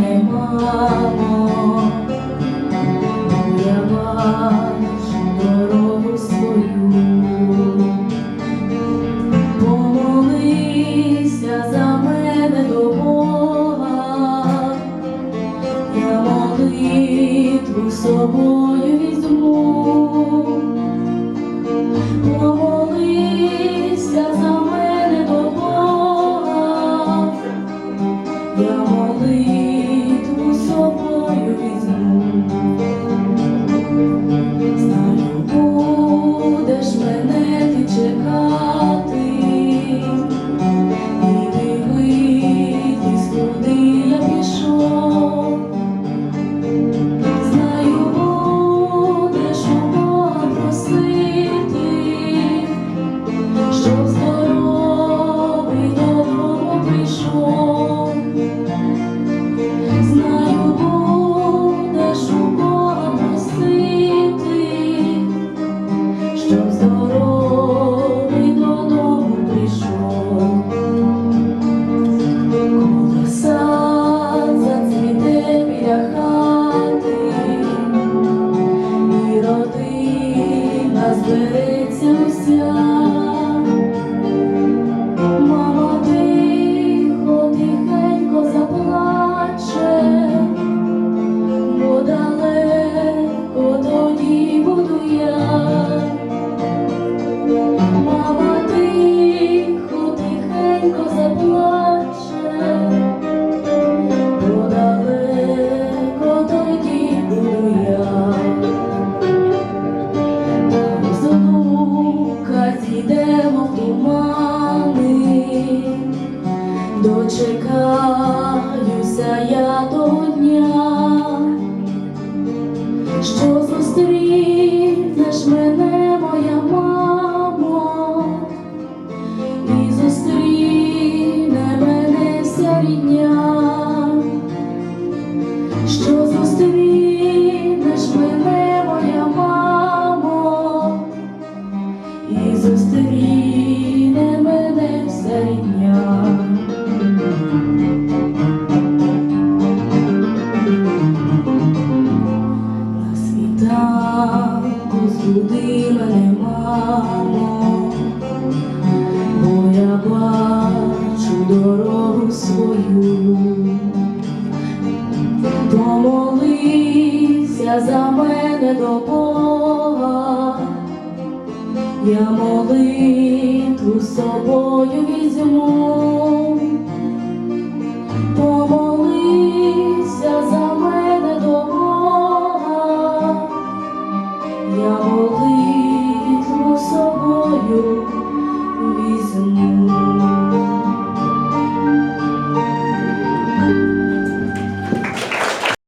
мене я бачу дорогу свою, помолися за мене до Бога, я молитву собою. Та збереться уся. Мама тихо, тихенько заплаче, бо тоді буду я. Мама тихо, тихенько заплаче, Зійдемо в тумани, дочекаюся збуди мене, мамо, бо я бачу дорогу свою, помолися за мене до Бога, я молитву з собою візьму.